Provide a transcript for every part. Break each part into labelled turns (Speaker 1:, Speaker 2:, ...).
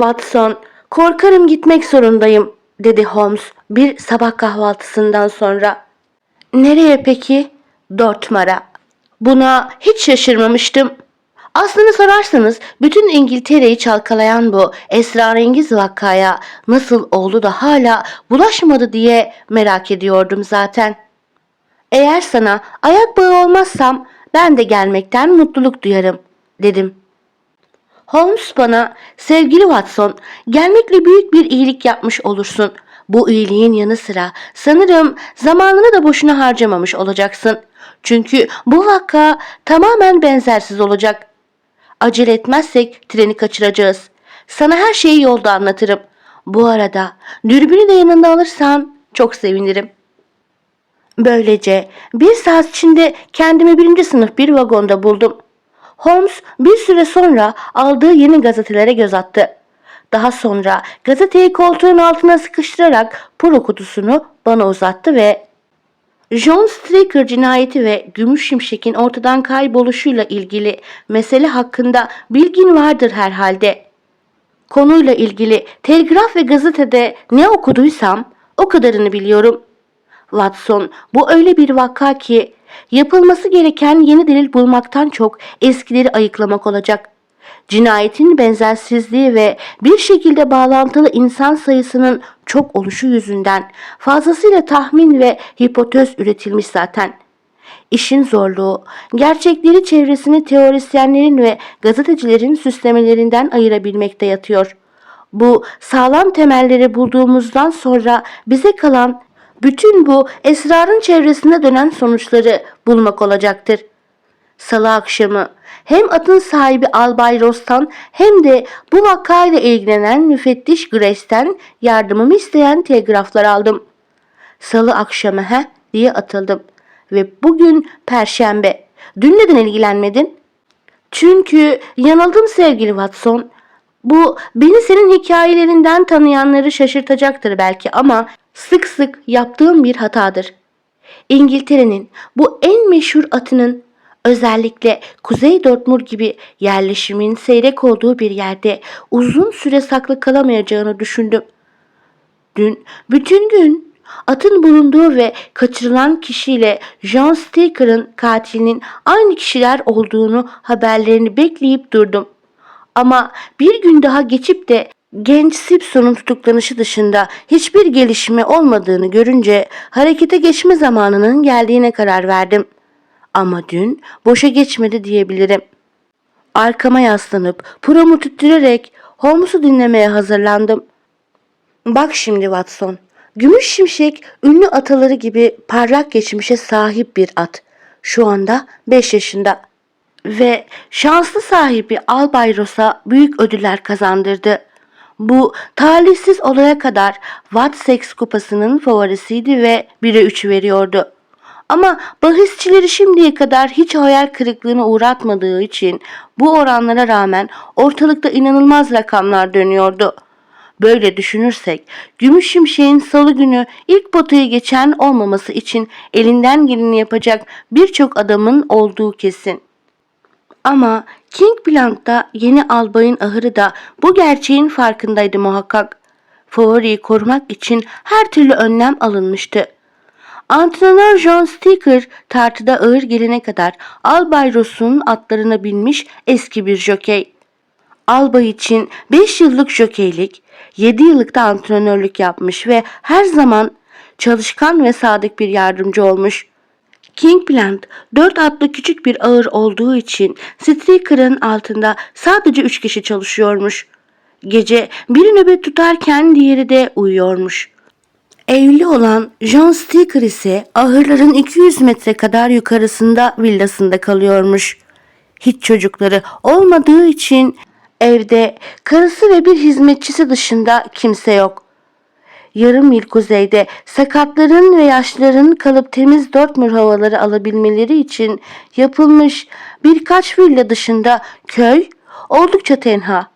Speaker 1: Watson, korkarım gitmek zorundayım, dedi Holmes bir sabah kahvaltısından sonra. Nereye peki? Dortmar'a. Buna hiç şaşırmamıştım. Aslını sorarsanız bütün İngiltere'yi çalkalayan bu esrarengiz vakaya nasıl oldu da hala bulaşmadı diye merak ediyordum zaten. Eğer sana ayak bağı olmazsam ben de gelmekten mutluluk duyarım dedim. Holmes bana sevgili Watson gelmekle büyük bir iyilik yapmış olursun. Bu iyiliğin yanı sıra sanırım zamanını da boşuna harcamamış olacaksın. Çünkü bu vaka tamamen benzersiz olacak. Acele etmezsek treni kaçıracağız. Sana her şeyi yolda anlatırım. Bu arada dürbünü de yanında alırsan çok sevinirim. Böylece bir saat içinde kendimi birinci sınıf bir vagonda buldum. Holmes bir süre sonra aldığı yeni gazetelere göz attı. Daha sonra gazeteyi koltuğun altına sıkıştırarak puro kutusunu bana uzattı ve John Straker cinayeti ve Gümüş Şimşek'in ortadan kayboluşuyla ilgili mesele hakkında bilgin vardır herhalde. Konuyla ilgili telgraf ve gazetede ne okuduysam o kadarını biliyorum. Watson, bu öyle bir vaka ki yapılması gereken yeni delil bulmaktan çok eskileri ayıklamak olacak. Cinayetin benzersizliği ve bir şekilde bağlantılı insan sayısının çok oluşu yüzünden fazlasıyla tahmin ve hipotez üretilmiş zaten. İşin zorluğu, gerçekleri çevresini teorisyenlerin ve gazetecilerin süslemelerinden ayırabilmekte yatıyor. Bu sağlam temelleri bulduğumuzdan sonra bize kalan bütün bu esrarın çevresinde dönen sonuçları bulmak olacaktır. Salı akşamı hem atın sahibi Albay Ross'tan hem de bu vakayla ilgilenen müfettiş Grace'ten yardımımı isteyen telgraflar aldım. Salı akşamı he diye atıldım. Ve bugün perşembe. Dün neden ilgilenmedin? Çünkü yanıldım sevgili Watson. Bu beni senin hikayelerinden tanıyanları şaşırtacaktır belki ama sık sık yaptığım bir hatadır. İngiltere'nin bu en meşhur atının özellikle Kuzey Dortmund gibi yerleşimin seyrek olduğu bir yerde uzun süre saklı kalamayacağını düşündüm. Dün bütün gün atın bulunduğu ve kaçırılan kişiyle John Sticker'ın katilinin aynı kişiler olduğunu haberlerini bekleyip durdum. Ama bir gün daha geçip de genç Simpson'un tutuklanışı dışında hiçbir gelişme olmadığını görünce harekete geçme zamanının geldiğine karar verdim. Ama dün boşa geçmedi diyebilirim. Arkama yaslanıp promu tüttürerek Holmes'u dinlemeye hazırlandım. Bak şimdi Watson. Gümüş Şimşek ünlü ataları gibi parlak geçmişe sahip bir at. Şu anda 5 yaşında. Ve şanslı sahibi Albay Ross'a büyük ödüller kazandırdı. Bu talihsiz olaya kadar Wessex kupasının favorisiydi ve 1'e 3 veriyordu. Ama bahisçileri şimdiye kadar hiç hayal kırıklığına uğratmadığı için bu oranlara rağmen ortalıkta inanılmaz rakamlar dönüyordu. Böyle düşünürsek Gümüş Şimşek'in salı günü ilk potayı geçen olmaması için elinden geleni yapacak birçok adamın olduğu kesin. Ama King Blank'ta yeni albayın ahırı da bu gerçeğin farkındaydı muhakkak. Favoriyi korumak için her türlü önlem alınmıştı. Antrenör John Sticker tartıda ağır gelene kadar Albay Ross'un atlarına binmiş eski bir jokey. Albay için 5 yıllık jokeylik, 7 yıllık da antrenörlük yapmış ve her zaman çalışkan ve sadık bir yardımcı olmuş. Kingplant 4 atlı küçük bir ağır olduğu için Stricker'ın altında sadece 3 kişi çalışıyormuş. Gece biri nöbet tutarken diğeri de uyuyormuş. Evli olan John Sticker ise ahırların 200 metre kadar yukarısında villasında kalıyormuş. Hiç çocukları olmadığı için evde karısı ve bir hizmetçisi dışında kimse yok. Yarım mil kuzeyde sakatların ve yaşlıların kalıp temiz Dortmund havaları alabilmeleri için yapılmış birkaç villa dışında köy oldukça tenha.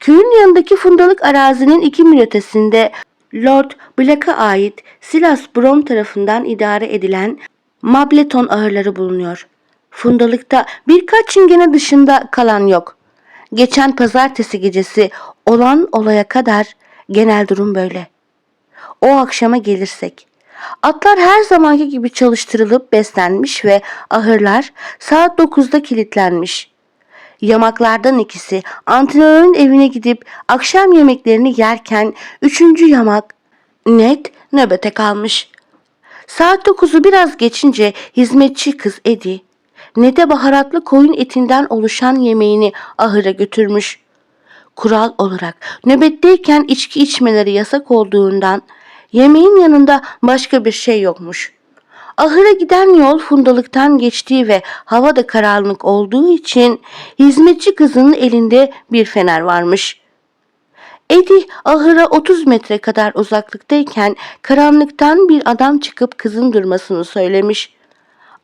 Speaker 1: Köyün yanındaki fundalık arazinin iki mil ötesinde Lord Black'a ait Silas Brom tarafından idare edilen Mableton ahırları bulunuyor. Fundalıkta birkaç çingene dışında kalan yok. Geçen pazartesi gecesi olan olaya kadar genel durum böyle. O akşama gelirsek. Atlar her zamanki gibi çalıştırılıp beslenmiş ve ahırlar saat 9'da kilitlenmiş. Yamaklardan ikisi antrenörün evine gidip akşam yemeklerini yerken üçüncü yamak net nöbete kalmış. Saat 9'u biraz geçince hizmetçi kız Edi, Ned'e baharatlı koyun etinden oluşan yemeğini ahıra götürmüş. Kural olarak nöbetteyken içki içmeleri yasak olduğundan yemeğin yanında başka bir şey yokmuş. Ahıra giden yol fundalıktan geçtiği ve hava da karanlık olduğu için hizmetçi kızının elinde bir fener varmış. Edi ahıra 30 metre kadar uzaklıktayken karanlıktan bir adam çıkıp kızın durmasını söylemiş.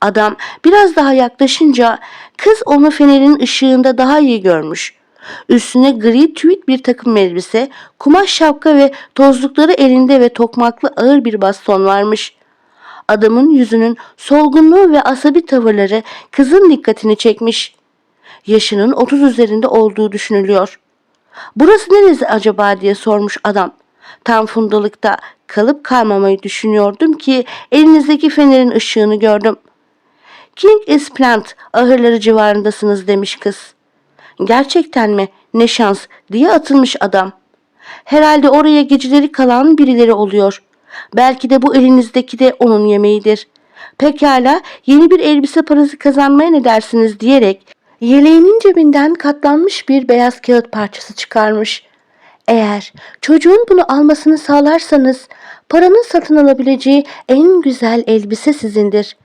Speaker 1: Adam biraz daha yaklaşınca kız onu fenerin ışığında daha iyi görmüş. Üstüne gri tüyt bir takım elbise, kumaş şapka ve tozlukları elinde ve tokmaklı ağır bir baston varmış. Adamın yüzünün solgunluğu ve asabi tavırları kızın dikkatini çekmiş. Yaşının 30 üzerinde olduğu düşünülüyor. Burası neresi acaba diye sormuş adam. Tam fundalıkta kalıp kalmamayı düşünüyordum ki elinizdeki fenerin ışığını gördüm. King is Plant ahırları civarındasınız demiş kız. Gerçekten mi? Ne şans diye atılmış adam. Herhalde oraya geceleri kalan birileri oluyor. Belki de bu elinizdeki de onun yemeğidir. Pekala yeni bir elbise parası kazanmaya ne dersiniz diyerek yeleğinin cebinden katlanmış bir beyaz kağıt parçası çıkarmış. Eğer çocuğun bunu almasını sağlarsanız paranın satın alabileceği en güzel elbise sizindir.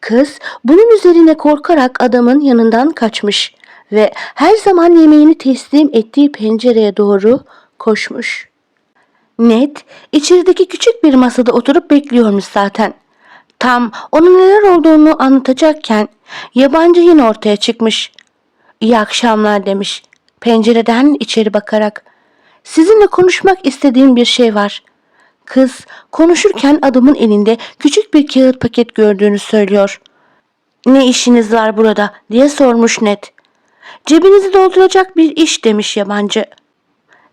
Speaker 1: Kız bunun üzerine korkarak adamın yanından kaçmış ve her zaman yemeğini teslim ettiği pencereye doğru koşmuş. Ned içerideki küçük bir masada oturup bekliyormuş zaten. Tam onun neler olduğunu anlatacakken yabancı yine ortaya çıkmış. İyi akşamlar demiş pencereden içeri bakarak. Sizinle konuşmak istediğim bir şey var. Kız konuşurken adamın elinde küçük bir kağıt paket gördüğünü söylüyor. Ne işiniz var burada diye sormuş Ned. Cebinizi dolduracak bir iş demiş yabancı.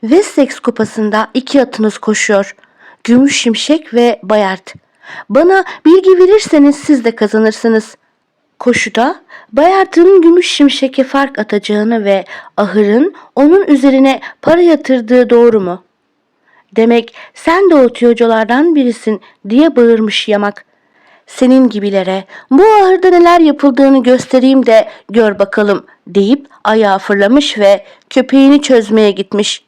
Speaker 1: Wessex kupasında iki atınız koşuyor. Gümüş Şimşek ve Bayard. Bana bilgi verirseniz siz de kazanırsınız. Koşuda Bayard'ın Gümüş Şimşek'e fark atacağını ve ahırın onun üzerine para yatırdığı doğru mu? Demek sen de o tüyoculardan birisin diye bağırmış yamak. Senin gibilere bu ahırda neler yapıldığını göstereyim de gör bakalım deyip ayağa fırlamış ve köpeğini çözmeye gitmiş.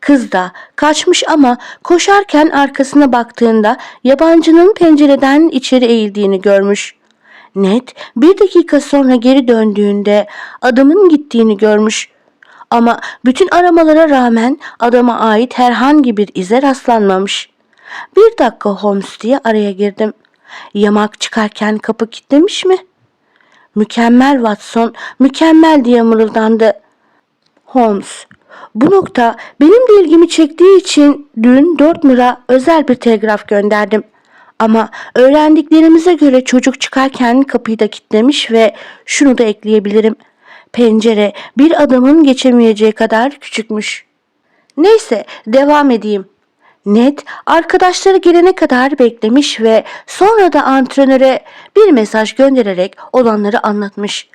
Speaker 1: Kız da kaçmış ama koşarken arkasına baktığında yabancının pencereden içeri eğildiğini görmüş. Ned bir dakika sonra geri döndüğünde adamın gittiğini görmüş. Ama bütün aramalara rağmen adama ait herhangi bir ize rastlanmamış. Bir dakika Holmes diye araya girdim. Yamak çıkarken kapı kilitlemiş mi? Mükemmel Watson, mükemmel diye mırıldandı. Holmes, bu nokta benim de ilgimi çektiği için dün Dortmund'a özel bir telgraf gönderdim. Ama öğrendiklerimize göre çocuk çıkarken kapıyı da kilitlemiş ve şunu da ekleyebilirim. Pencere bir adamın geçemeyeceği kadar küçükmüş. Neyse devam edeyim. Ned arkadaşları gelene kadar beklemiş ve sonra da antrenöre bir mesaj göndererek olanları anlatmış.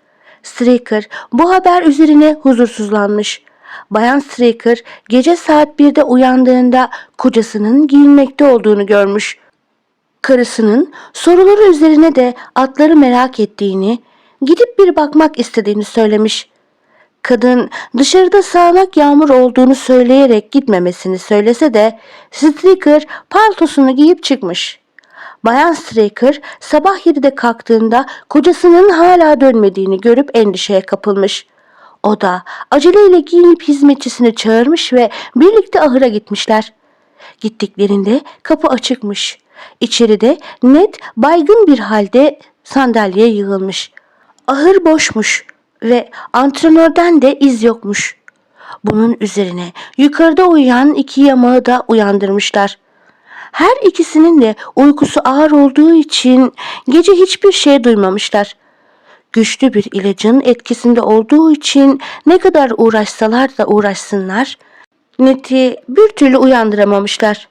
Speaker 1: Straker bu haber üzerine huzursuzlanmış. Bayan Straker gece saat 1'de uyandığında kocasının giyinmekte olduğunu görmüş. Karısının soruları üzerine de atları merak ettiğini, gidip bir bakmak istediğini söylemiş. Kadın dışarıda sağanak yağmur olduğunu söyleyerek gitmemesini söylese de Straker paltosunu giyip çıkmış. Bayan Straker sabah 7'de kalktığında kocasının hala dönmediğini görüp endişeye kapılmış. O da aceleyle giyinip hizmetçisini çağırmış ve birlikte ahıra gitmişler. Gittiklerinde kapı açıkmış. İçeride Ned baygın bir halde sandalyeye yığılmış. Ahır boşmuş ve antrenörden de iz yokmuş. Bunun üzerine yukarıda uyuyan iki yamağı da uyandırmışlar. Her ikisinin de uykusu ağır olduğu için gece hiçbir şey duymamışlar. Güçlü bir ilacın etkisinde olduğu için ne kadar uğraşsalar da uğraşsınlar, Net'i bir türlü uyandıramamışlar.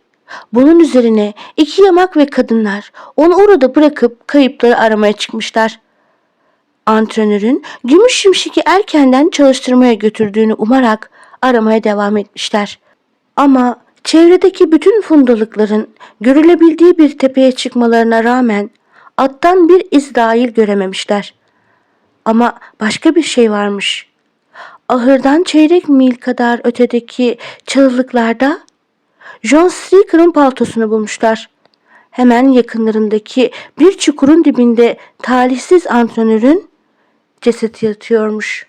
Speaker 1: Bunun üzerine iki yamak ve kadınlar onu orada bırakıp kayıpları aramaya çıkmışlar. Antrenörün gümüş şimşeki erkenden çalıştırmaya götürdüğünü umarak aramaya devam etmişler. Ama çevredeki bütün fundalıkların görülebildiği bir tepeye çıkmalarına rağmen attan bir iz dahil görememişler. Ama başka bir şey varmış. Ahırdan çeyrek mil kadar ötedeki çalılıklarda John Streaker'ın paltosunu bulmuşlar. Hemen yakınlarındaki bir çukurun dibinde talihsiz antrenörün cesedi yatıyormuş.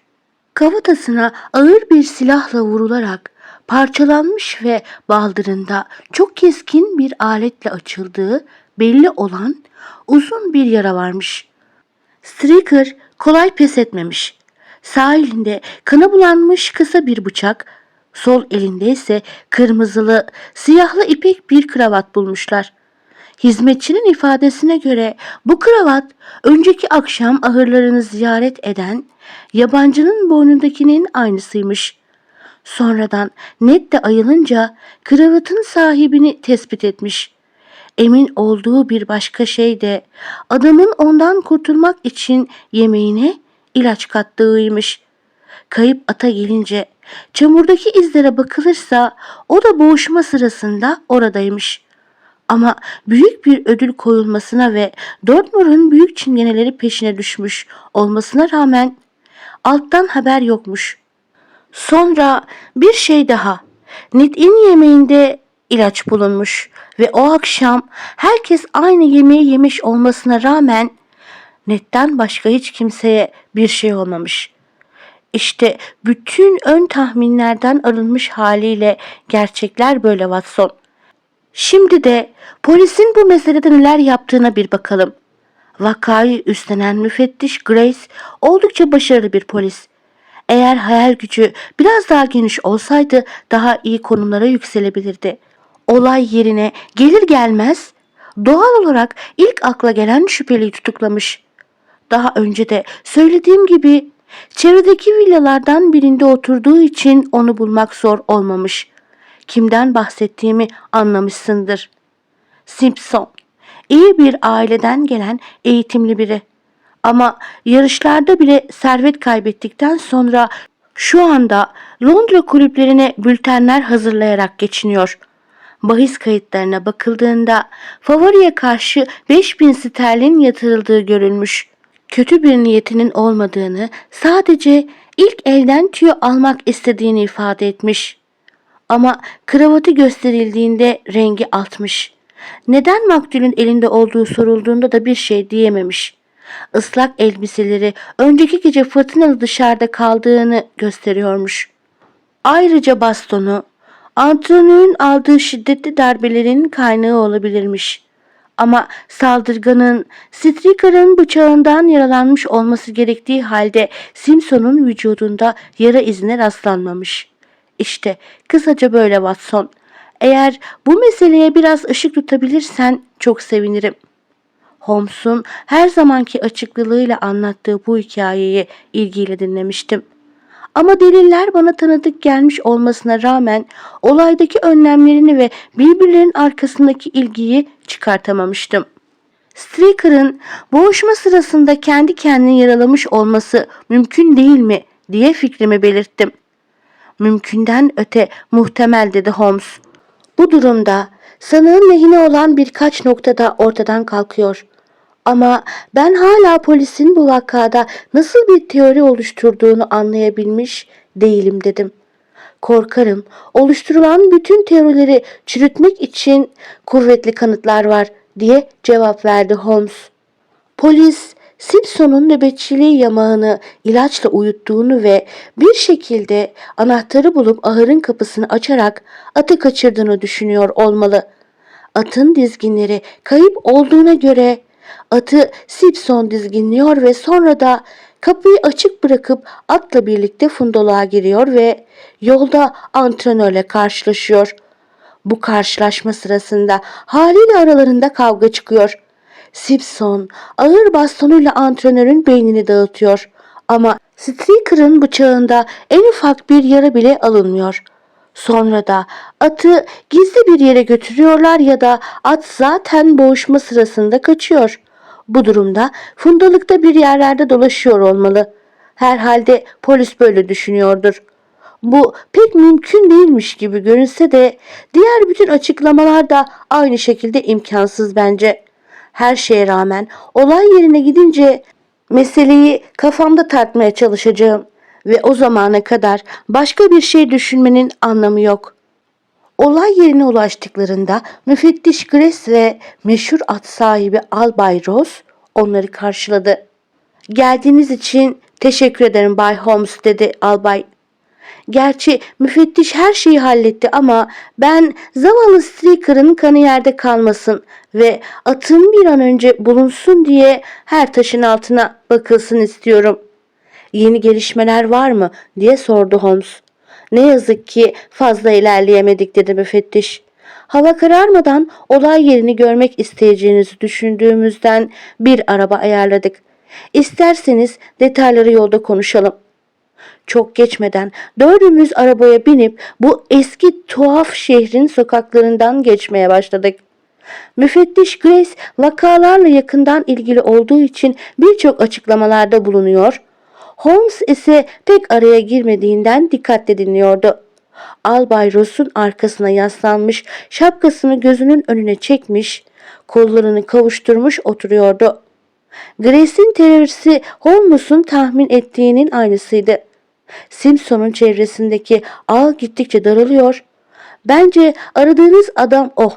Speaker 1: Kafatasına ağır bir silahla vurularak parçalanmış ve baldırında çok keskin bir aletle açıldığı belli olan uzun bir yara varmış. Striker kolay pes etmemiş. Sağ elinde kana bulanmış kısa bir bıçak, sol elinde ise kırmızılı, siyahlı ipek bir kravat bulmuşlar. Hizmetçinin ifadesine göre bu kravat önceki akşam ahırlarını ziyaret eden yabancının boynundakinin aynısıymış. Sonradan net de ayılınca kravatın sahibini tespit etmiş. Emin olduğu bir başka şey de adamın ondan kurtulmak için yemeğine ilaç kattığıymış. Kayıp ata gelince çamurdaki izlere bakılırsa o da boğuşma sırasında oradaymış. Ama büyük bir ödül koyulmasına ve Dortmund'un büyük çingeneleri peşine düşmüş olmasına rağmen alttan haber yokmuş. Sonra bir şey daha. Net'in yemeğinde ilaç bulunmuş ve o akşam herkes aynı yemeği yemiş olmasına rağmen Net'ten başka hiç kimseye bir şey olmamış. İşte bütün ön tahminlerden arınmış haliyle gerçekler böyle Watson. Şimdi de polisin bu meselede neler yaptığına bir bakalım. Vakayı üstlenen müfettiş Grace oldukça başarılı bir polis. Eğer hayal gücü biraz daha geniş olsaydı daha iyi konumlara yükselebilirdi. Olay yerine gelir gelmez doğal olarak ilk akla gelen şüpheliyi tutuklamış. Daha önce de söylediğim gibi çevredeki villalardan birinde oturduğu için onu bulmak zor olmamış. Kimden bahsettiğimi anlamışsındır. Simpson, iyi bir aileden gelen eğitimli biri. Ama yarışlarda bile servet kaybettikten sonra şu anda Londra kulüplerine bültenler hazırlayarak geçiniyor. Bahis kayıtlarına bakıldığında favoriye karşı 5000 sterlin yatırıldığı görülmüş. Kötü bir niyetinin olmadığını, sadece ilk elden tüyo almak istediğini ifade etmiş. Ama kravatı gösterildiğinde rengi altmış. Neden maktulün elinde olduğu sorulduğunda da bir şey diyememiş. Islak elbiseleri önceki gece fırtınalı dışarıda kaldığını gösteriyormuş. Ayrıca bastonu antrenörün aldığı şiddetli darbelerin kaynağı olabilirmiş. Ama saldırganın Striker'ın bıçağından yaralanmış olması gerektiği halde Simpson'un vücudunda yara izine rastlanmamış. İşte kısaca böyle Watson. Eğer bu meseleye biraz ışık tutabilirsen çok sevinirim. Holmes'un her zamanki açıklılığıyla anlattığı bu hikayeyi ilgiyle dinlemiştim. Ama deliller bana tanıdık gelmiş olmasına rağmen olaydaki önlemlerini ve birbirlerinin arkasındaki ilgiyi çıkartamamıştım. Streaker'ın boğuşma sırasında kendi kendini yaralamış olması mümkün değil mi diye fikrimi belirttim. Mümkünden öte muhtemel dedi Holmes. Bu durumda sanığın lehine olan birkaç noktada ortadan kalkıyor. Ama ben hala polisin bu vakada nasıl bir teori oluşturduğunu anlayabilmiş değilim dedim. Korkarım oluşturulan bütün teorileri çürütmek için kuvvetli kanıtlar var diye cevap verdi Holmes. Polis Simpson'un nöbetçiliği yamağını ilaçla uyuttuğunu ve bir şekilde anahtarı bulup ahırın kapısını açarak atı kaçırdığını düşünüyor olmalı. Atın dizginleri kayıp olduğuna göre atı Simpson dizginliyor ve sonra da kapıyı açık bırakıp atla birlikte fundalığa giriyor ve yolda antrenörle karşılaşıyor. Bu karşılaşma sırasında haliyle aralarında kavga çıkıyor. Simpson ağır bastonuyla antrenörün beynini dağıtıyor. Ama Streaker'ın bıçağında en ufak bir yara bile alınmıyor. Sonra da atı gizli bir yere götürüyorlar ya da at zaten boğuşma sırasında kaçıyor. Bu durumda fundalıkta bir yerlerde dolaşıyor olmalı. Herhalde polis böyle düşünüyordur. Bu pek mümkün değilmiş gibi görünse de diğer bütün açıklamalar da aynı şekilde imkansız bence. Her şeye rağmen olay yerine gidince meseleyi kafamda tartmaya çalışacağım ve o zamana kadar başka bir şey düşünmenin anlamı yok. Olay yerine ulaştıklarında müfettiş Grace ve meşhur at sahibi Albay Ross onları karşıladı. Geldiğiniz için teşekkür ederim Bay Holmes dedi albay. Gerçi müfettiş her şeyi halletti ama ben zavallı Streaker'ın kanı yerde kalmasın ve atın bir an önce bulunsun diye her taşın altına bakılsın istiyorum. Yeni gelişmeler var mı diye sordu Holmes. Ne yazık ki fazla ilerleyemedik dedi müfettiş. Hava kararmadan olay yerini görmek isteyeceğinizi düşündüğümüzden bir araba ayarladık. İsterseniz detayları yolda konuşalım. Çok geçmeden dördümüz arabaya binip bu eski tuhaf şehrin sokaklarından geçmeye başladık. Müfettiş Grace vakalarla yakından ilgili olduğu için birçok açıklamalarda bulunuyor. Holmes ise pek araya girmediğinden dikkatle dinliyordu. Albay Ross'un arkasına yaslanmış, şapkasını gözünün önüne çekmiş, kollarını kavuşturmuş oturuyordu. Grace'in terörisi Holmes'un tahmin ettiğinin aynısıydı. Simpson'un çevresindeki ağ gittikçe daralıyor. Bence aradığınız adam o.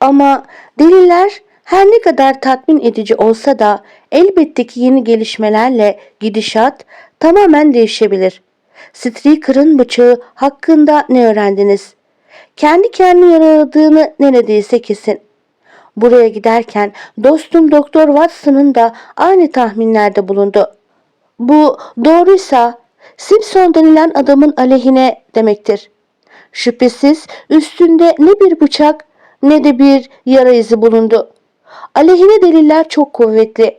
Speaker 1: Ama deliller her ne kadar tatmin edici olsa da elbette ki yeni gelişmelerle gidişat tamamen değişebilir. Streaker'ın bıçağı hakkında ne öğrendiniz? Kendi kendini yaraladığını neredeyse kesin. Buraya giderken dostum Doktor Watson'ın da aynı tahminlerde bulundu. Bu doğruysa Simpson denilen adamın aleyhine demektir. Şüphesiz üstünde ne bir bıçak ne de bir yara izi bulundu. Aleyhine deliller çok kuvvetli.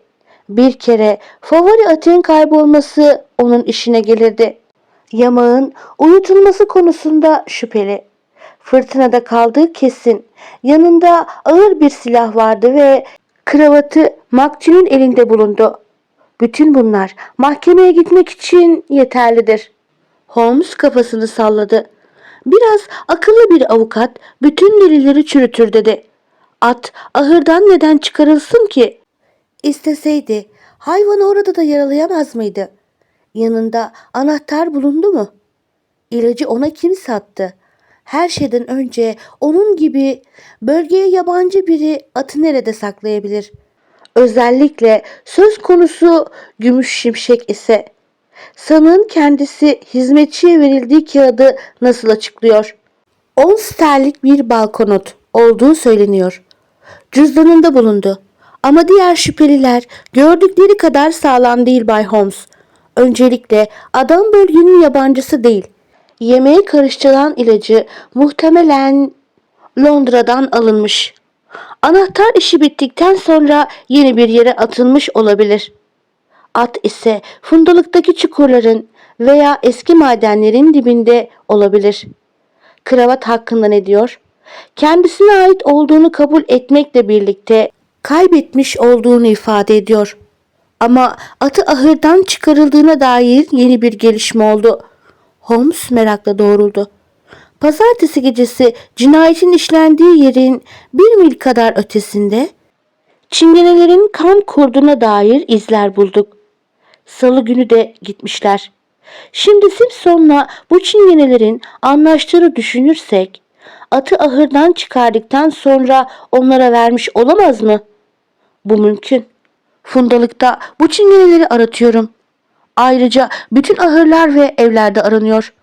Speaker 1: Bir kere favori atın kaybolması onun işine gelirdi. Yamağın uyutulması konusunda şüpheli. Fırtınada kaldığı kesin. Yanında ağır bir silah vardı ve kravatı maktulün elinde bulundu. Bütün bunlar mahkemeye gitmek için yeterlidir. Holmes kafasını salladı. Biraz akıllı bir avukat bütün delilleri çürütür dedi. At ahırdan neden çıkarılsın ki? İsteseydi hayvanı orada da yaralayamaz mıydı? Yanında anahtar bulundu mu? İlacı ona kim sattı? Her şeyden önce onun gibi bölgeye yabancı biri atı nerede saklayabilir? Özellikle söz konusu gümüş şimşek ise sanığın kendisi hizmetçiye verildiği kağıdı nasıl açıklıyor? 10 sterlik bir balkonot olduğu söyleniyor. Cüzdanında bulundu. Ama diğer şüpheliler gördükleri kadar sağlam değil Bay Holmes. Öncelikle adam bölgenin yabancısı değil. Yemeğe karıştırılan ilacı muhtemelen Londra'dan alınmış. Anahtar işi bittikten sonra yeni bir yere atılmış olabilir. At ise fundalıktaki çukurların veya eski madenlerin dibinde olabilir. Kravat hakkında ne diyor? Kendisine ait olduğunu kabul etmekle birlikte kaybetmiş olduğunu ifade ediyor. Ama atı ahırdan çıkarıldığına dair yeni bir gelişme oldu. Holmes merakla doğruldu. Pazartesi gecesi cinayetin işlendiği yerin bir mil kadar ötesinde çingenelerin kan kurduğuna dair izler bulduk. Salı günü de gitmişler. Şimdi Simpson'la bu çingenelerin anlaştığını düşünürsek atı ahırdan çıkardıktan sonra onlara vermiş olamaz mı? Bu mümkün. Fundalıkta bu çingeneleri aratıyorum. Ayrıca bütün ahırlar ve evlerde aranıyor.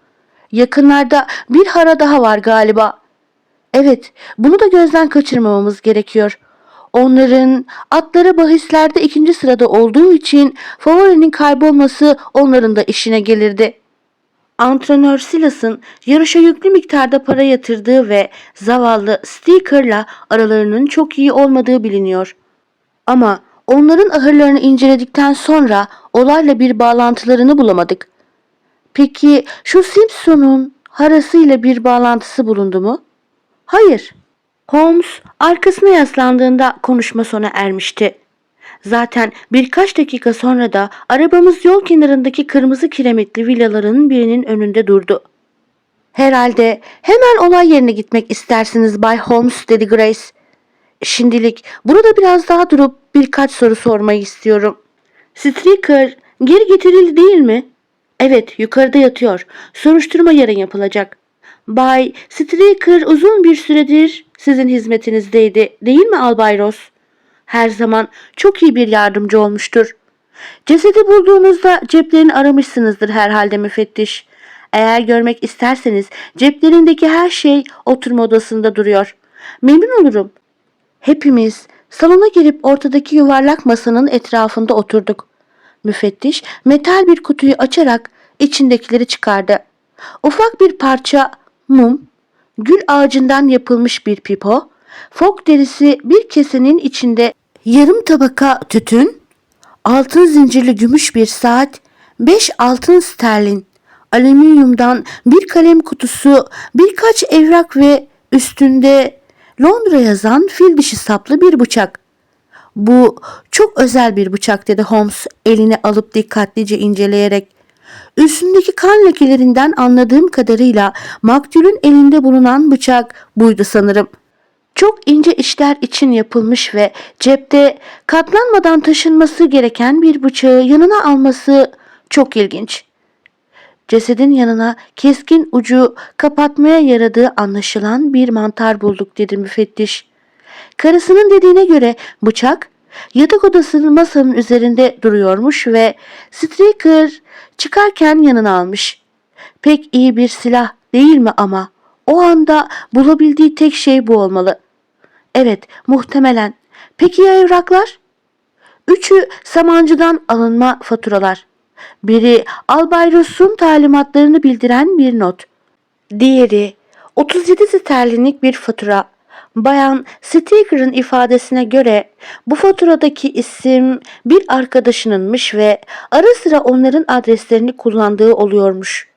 Speaker 1: Yakınlarda bir hara daha var galiba. Evet, bunu da gözden kaçırmamamız gerekiyor. Onların atları bahislerde ikinci sırada olduğu için favorinin kaybolması onların da işine gelirdi. Antrenör Silas'ın yarışa yüklü miktarda para yatırdığı ve zavallı Sticker'la aralarının çok iyi olmadığı biliniyor. Ama onların ahırlarını inceledikten sonra olayla bir bağlantılarını bulamadık. Peki şu Simpson'un harasıyla bir bağlantısı bulundu mu? Hayır. Holmes arkasına yaslandığında konuşma sona ermişti. Zaten birkaç dakika sonra da arabamız yol kenarındaki kırmızı kiremitli villaların birinin önünde durdu. Herhalde hemen olay yerine gitmek istersiniz Bay Holmes dedi Grace. Şimdilik burada biraz daha durup birkaç soru sormayı istiyorum. Striker geri getirildi değil mi? Evet yukarıda yatıyor. Soruşturma yarın yapılacak. Bay Striker uzun bir süredir sizin hizmetinizdeydi değil mi Albay Ross? Her zaman çok iyi bir yardımcı olmuştur. Cesedi bulduğunuzda ceplerini aramışsınızdır herhalde müfettiş. Eğer görmek isterseniz ceplerindeki her şey oturma odasında duruyor. Memnun olurum. Hepimiz salona girip ortadaki yuvarlak masanın etrafında oturduk. Müfettiş metal bir kutuyu açarak içindekileri çıkardı. Ufak bir parça mum, gül ağacından yapılmış bir pipo, fok derisi bir kesenin içinde yarım tabaka tütün, altın zincirli gümüş bir saat, beş altın sterlin, alüminyumdan bir kalem kutusu, birkaç evrak ve üstünde Londra yazan fil dişi saplı bir bıçak. Bu çok özel bir bıçak dedi Holmes eline alıp dikkatlice inceleyerek. Üstündeki kan lekelerinden anladığım kadarıyla maktulün elinde bulunan bıçak buydu sanırım. Çok ince işler için yapılmış ve cepte katlanmadan taşınması gereken bir bıçağı yanına alması çok ilginç. Cesedin yanına keskin ucu kapatmaya yaradığı anlaşılan bir mantar bulduk dedi müfettiş. Karısının dediğine göre bıçak yatak odasının masanın üzerinde duruyormuş ve Striker çıkarken yanına almış. Pek iyi bir silah değil mi ama o anda bulabildiği tek şey bu olmalı. Evet muhtemelen. Peki ya evraklar? Üçü Samancı'dan alınma faturalar. Biri Albay Ross'un talimatlarını bildiren bir not. Diğeri 37 sterlinlik bir fatura. Bayan Steger'ın ifadesine göre bu faturadaki isim bir arkadaşınınmış ve ara sıra onların adreslerini kullandığı oluyormuş.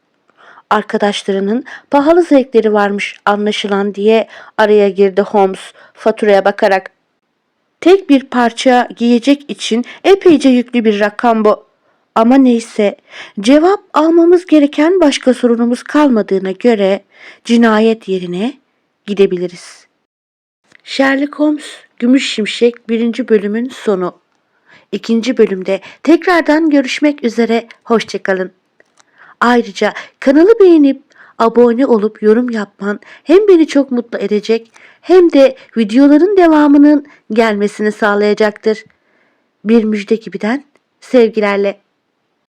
Speaker 1: Arkadaşlarının pahalı zevkleri varmış anlaşılan diye araya girdi Holmes faturaya bakarak. Tek bir parça giyecek için epeyce yüklü bir rakam bu. Ama neyse cevap almamız gereken başka sorunumuz kalmadığına göre cinayet yerine gidebiliriz. Sherlock Holmes Gümüş Şimşek 1. bölümün sonu. İkinci bölümde tekrardan görüşmek üzere hoşçakalın. Ayrıca kanalı beğenip abone olup yorum yapman hem beni çok mutlu edecek hem de videoların devamının gelmesini sağlayacaktır. Bir müjde gibiden sevgilerle.